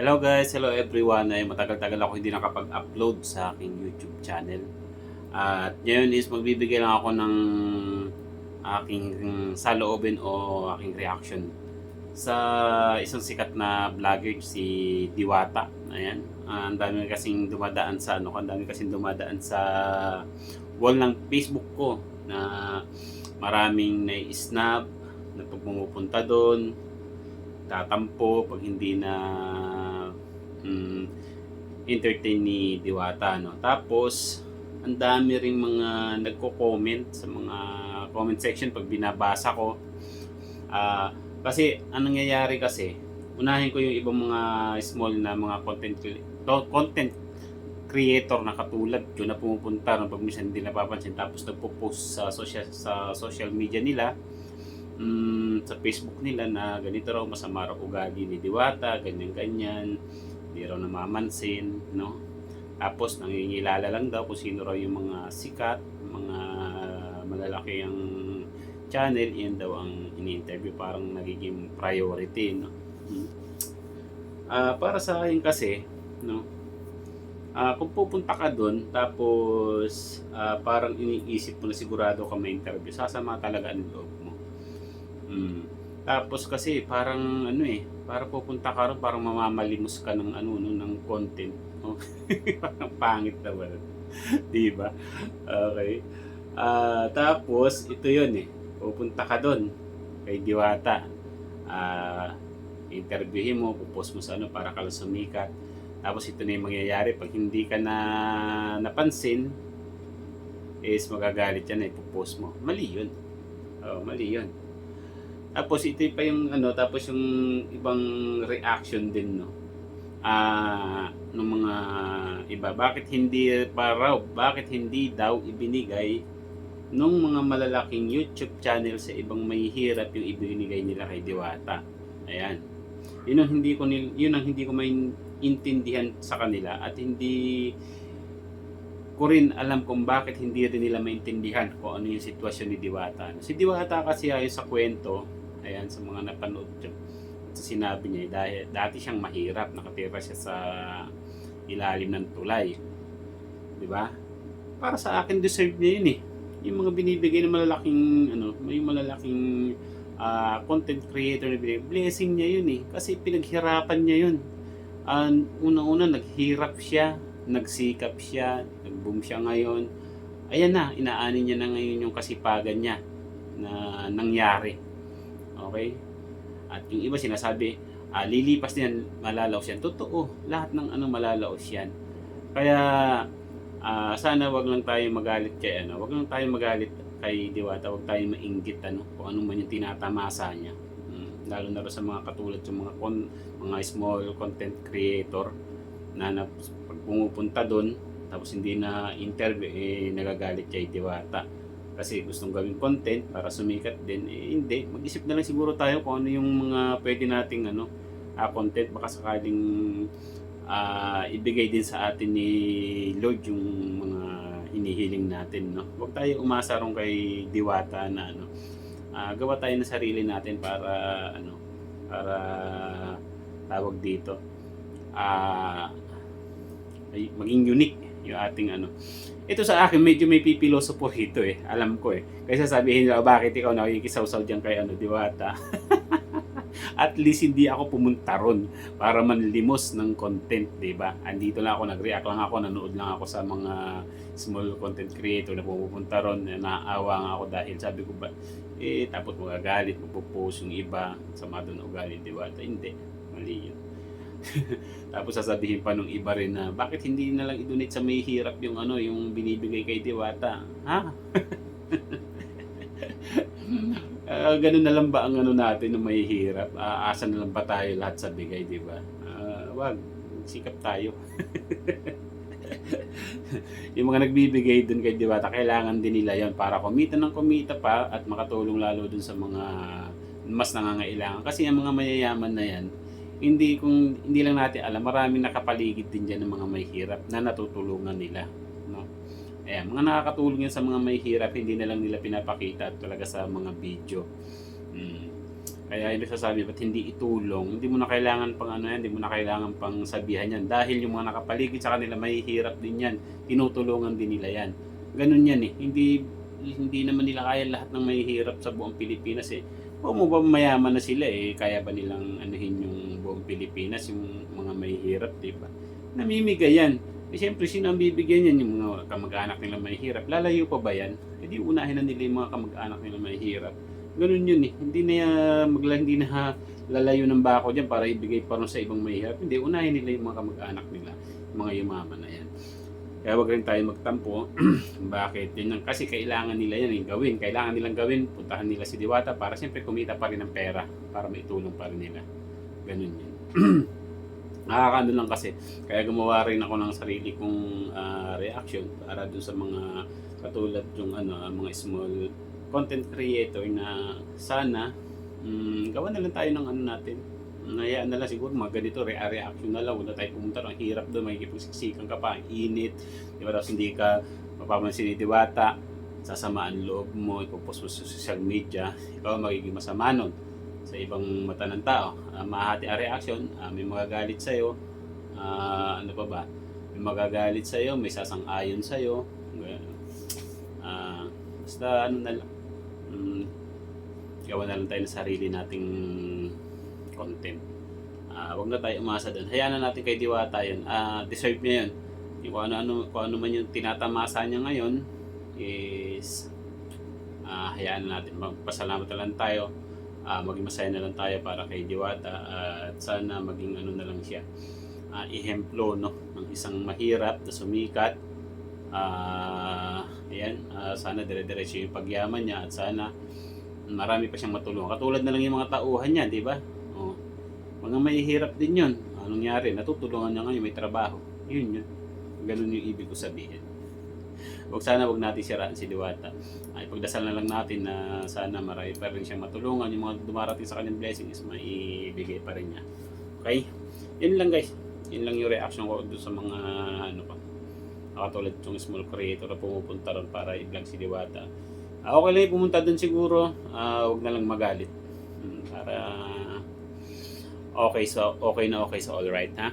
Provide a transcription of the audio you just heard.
Hello guys, hello everyone. Ay matagal-tagal ako hindi nakapag-upload sa aking YouTube channel. At ngayon is magbibigay lang ako ng aking saloobin o aking reaction sa isang sikat na vlogger si Diwata. Ayan. Ah, Ang dami kasing dumadaan sa ano, ang dami kasing dumadaan sa wall ng Facebook ko na maraming na-snap na pag pumupunta doon tatampo pag hindi na mm, entertain ni Diwata no. Tapos ang dami ring mga nagko-comment sa mga comment section pag binabasa ko. Ah, kasi anong nangyayari kasi unahin ko yung ibang mga small na mga content content creator na katulad ko na pumupunta no, pag minsan hindi napapansin tapos nagpo-post sa social sa social media nila mm, sa Facebook nila na ganito raw masama raw ugali ni Diwata, ganyan-ganyan, hindi raw namamansin, no? Tapos nangingilala lang daw kung sino raw yung mga sikat, mga malalaki ang channel, yun daw ang ini-interview, parang nagiging priority, no? Ah, para sa akin kasi, no? Ah, kung pupunta ka doon, tapos ah, parang iniisip mo na sigurado ka may interview, sasama talaga ang loob mo. Mm. Tapos kasi parang ano eh, para pupunta ka ron, parang mamamalimos ka ng ano no, ng content. Parang pangit naman. Di ba? Okay. Ah, tapos ito 'yon eh. Pupunta ka doon kay Diwata. Ah, interviewin mo, pupost mo sa ano para ka lang sumikat. Tapos ito na yung mangyayari pag hindi ka na napansin is magagalit yan na ipopost mo. Mali yun. Oh, mali yun. Tapos ito pa yung ano, tapos yung ibang reaction din no. Ah, ng mga iba, bakit hindi pa raw, bakit hindi daw ibinigay nung mga malalaking YouTube channel sa ibang may hirap yung ibinigay nila kay Diwata. Ayan. Yun ang hindi ko yun ang hindi ko maintindihan sa kanila at hindi ko rin alam kung bakit hindi rin nila maintindihan kung ano yung sitwasyon ni Diwata. Si Diwata kasi ayon sa kwento, ayan sa mga napanood dyan, sa sinabi niya, dahil dati siyang mahirap, nakatira siya sa ilalim ng tulay. Di ba? Para sa akin, deserve niya yun eh. Yung mga binibigay ng malalaking, ano, may malalaking ah, content creator na binibigay, blessing niya yun eh. Kasi pinaghirapan niya yun. Ang una-una, naghirap siya, nagsikap siya, nag-boom siya ngayon. Ayan na, inaani niya na ngayon yung kasipagan niya na nangyari. Okay? At yung iba sinasabi, ah, lilipas din, malalaos yan. Totoo, lahat ng ano malalaos yan. Kaya, ah, sana wag lang tayo magalit kay ano, wag lang tayo magalit kay Diwata, wag tayo mainggit ano, kung ano man yung tinatamasa niya. Mm, lalo na sa mga katulad sa mga kon, mga small content creator na, na pag pumupunta doon tapos hindi na interview eh nagagalit kay Diwata kasi gustong gawing content para sumikat din. Eh hindi. Mag-isip na lang siguro tayo kung ano yung mga pwede nating ano ah, content. Baka sakaling ah, ibigay din sa atin ni Lord yung mga hinihiling natin no? Huwag tayo umasa ron kay Diwata na ano ah, gawa tayo ng sarili natin para ano para tawag dito ay, maging unique yung ating ano. Ito sa akin, medyo may pipilosopo rito eh. Alam ko eh. Kaya sasabihin nila, "Oh, bakit ikaw nakikisaw-saw dyan kay ano, Diwata? At least hindi ako pumunta ron para manlimos ng content, di ba? Andito lang ako, nag-react lang ako, nanood lang ako sa mga small content creator na pumupunta ron. na Naawa nga ako dahil sabi ko ba, eh, tapos magagalit, magpo-post yung iba, sama doon ugali, Diwata. Hindi, mali yun. Tapos sasabihin pa nung iba rin na bakit hindi na lang i-donate sa may hirap yung ano, yung binibigay kay Diwata. Ha? Ah, ganun na lang ba ang ano natin ng may hirap? Aasa na lang ba tayo lahat sa bigay, di ba? Ah, wag, sikap tayo. yung mga nagbibigay dun kay Diwata, kailangan din nila yon para kumita ng kumita pa at makatulong lalo dun sa mga mas nangangailangan. Kasi ang mga mayayaman na yan, hindi kung hindi lang natin alam, maraming nakapaligid din diyan ng mga may hirap na natutulungan nila, no? Ayan, mga nakakatulong yan sa mga may hirap, hindi na lang nila pinapakita talaga sa mga video. Mm. Kaya yung sasabi, ba't hindi itulong? Hindi mo na kailangan pang ano yan, hindi mo na kailangan pang sabihan yan. Dahil yung mga nakapaligid sa kanila, may hirap din yan. Tinutulungan din nila yan. Ganun yan eh. Hindi hindi naman nila kaya lahat ng may hirap sa buong Pilipinas eh. O ba mayaman na sila eh, kaya ba nilang anuhin yung buong Pilipinas, yung mga may hirap, di ba? Namimigay yan. Eh, siyempre, sino ang bibigyan yan? Yung mga kamag-anak nila may hirap. Lalayo pa ba yan? Eh, di unahin na nila yung mga kamag-anak nila may hirap. Ganun yun eh. Hindi na magla, hindi na lalayo ng bako dyan para ibigay pa rin sa ibang may hirap. Hindi, unahin nila yung mga kamag-anak nila. Yung mga yumaman na yan. Kaya wag rin tayo magtampo. Bakit? Yun lang. Kasi kailangan nila yan yung gawin. Kailangan nilang gawin. Puntahan nila si Diwata para siyempre kumita pa rin ng pera. Para maitulong pa rin nila. Ganun yun. Nakakano lang kasi. Kaya gumawa rin ako ng sarili kong ah, reaction para dun sa mga katulad yung ano, ah, mga small content creator na sana mm, gawa na lang tayo ng ano natin. Nayaan na lang siguro mga ganito re reaction na lang. Wala tayo pumunta. Ang hirap doon. May kipagsiksikan ka pa. Ang init. Di ba? Tapos hindi ka mapapansin ni Diwata. Sasamaan loob mo. Ipopost mo sa social media. Ikaw magiging masama nun sa ibang mata ng tao. Uh, mahati ang reaction. ah, may magagalit sa'yo. Ah, ano pa ba? May magagalit sa'yo. May sasang-ayon sa'yo. Ah, basta ano na lang. Mm, gawa na lang tayo ng sarili nating content. Ah, wag na tayo umasa doon. Hayaan na natin kay Diwata yun. Ah, deserve niya yun. Yung kung ano, kung ano man yung tinatamasa niya ngayon is ah, hayaan na natin. Magpasalamat na lang tayo. Ah, maging masaya na lang tayo para kay Diwata at sana maging ano na lang siya. Ah, ihemplo no ng isang mahirap na sumikat. Ah, ayan, ah, sana dire-diretso yung pagyaman niya at sana marami pa siyang matulungan. Katulad na lang yung mga tauhan niya, di ba? Oh. Mga mahihirap din yun. Anong nangyari? Natutulungan niya ngayon, may trabaho. Yun yun. Ganun yung ibig ko sabihin. Huwag sana wag natin siraan si Diwata. Ay pagdasal na lang natin na sana marami pa rin siyang matulungan. Yung mga dumarating sa kanyang blessing is maibigay pa rin niya. Okay? Yun lang guys. Yun lang yung reaction ko doon sa mga ano pa. Katulad yung small creator na pumupunta ron para i-vlog si Diwata. Ah, okay lang pumunta doon siguro. Ah, huwag na lang magalit. Hmm, para okay so okay na okay so all right ha.